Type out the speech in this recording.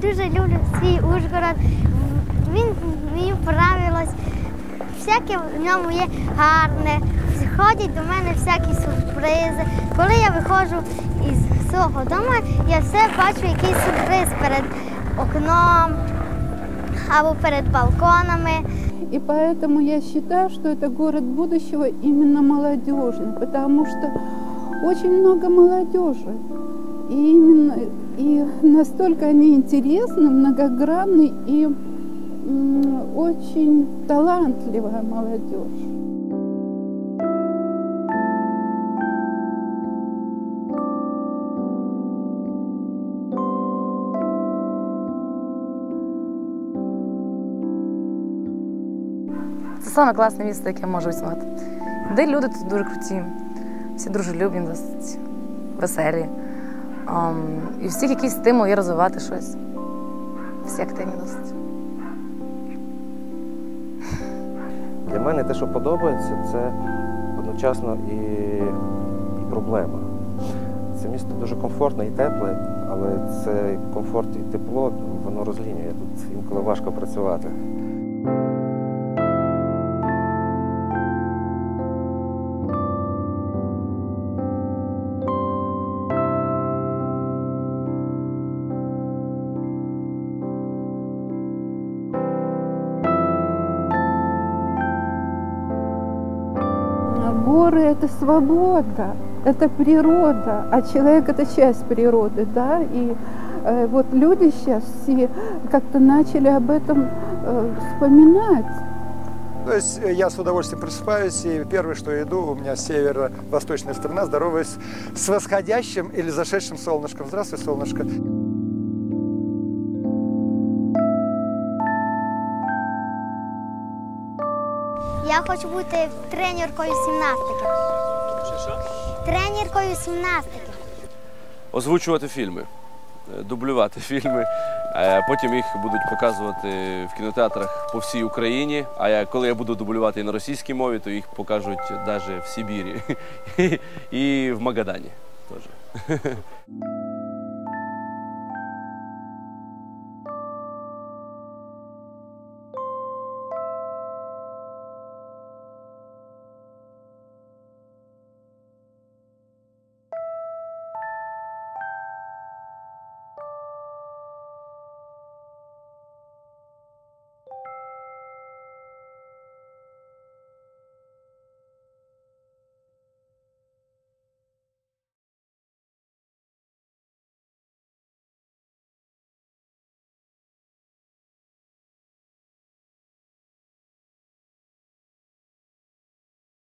Я дуже люблю свій Ужгород. Він мені подобалось. Всяке в ньому є гарне. Ходять до мене всякі сюрпризи. Коли я виходжу із свого дому, я все бачу якийсь сюрприз перед окном або перед балконами. И поэтому я считаю, что это город будущего именно молодежный, потому что очень много молодежи. И именно и настолько они интересны, многогранны и очень талантливая молодежь. Це саме класне місце, яке я можу існувати. Де люди тут дуже круті, всі дружелюбні, досить веселі. І всіх якийсь стимул є розвивати щось. Всі активні. Для мене те, що подобається, це одночасно і, і проблема. Це місто дуже комфортне і тепле, але це комфорт і тепло, воно розлінює. Тут інколи важко працювати. Горы – это свобода, это природа, а человек – это часть природы, да, и э, вот люди сейчас все как-то начали об этом э, вспоминать. То есть э, я с удовольствием просыпаюсь, и первое, что иду, у меня северо-восточная страна, здороваюсь с восходящим или зашедшим солнышком. Здравствуй, солнышко. Я хочу бути тренеркою з гімнастики. Тренеркою з гімнастики. озвучувати фільми, е, дублювати фільми. Е, Потім їх будуть показувати в кінотеатрах по всій Україні. А я, коли я буду дублювати і на російській мові, то їх покажуть навіть в Сибірі і в Магадані теж.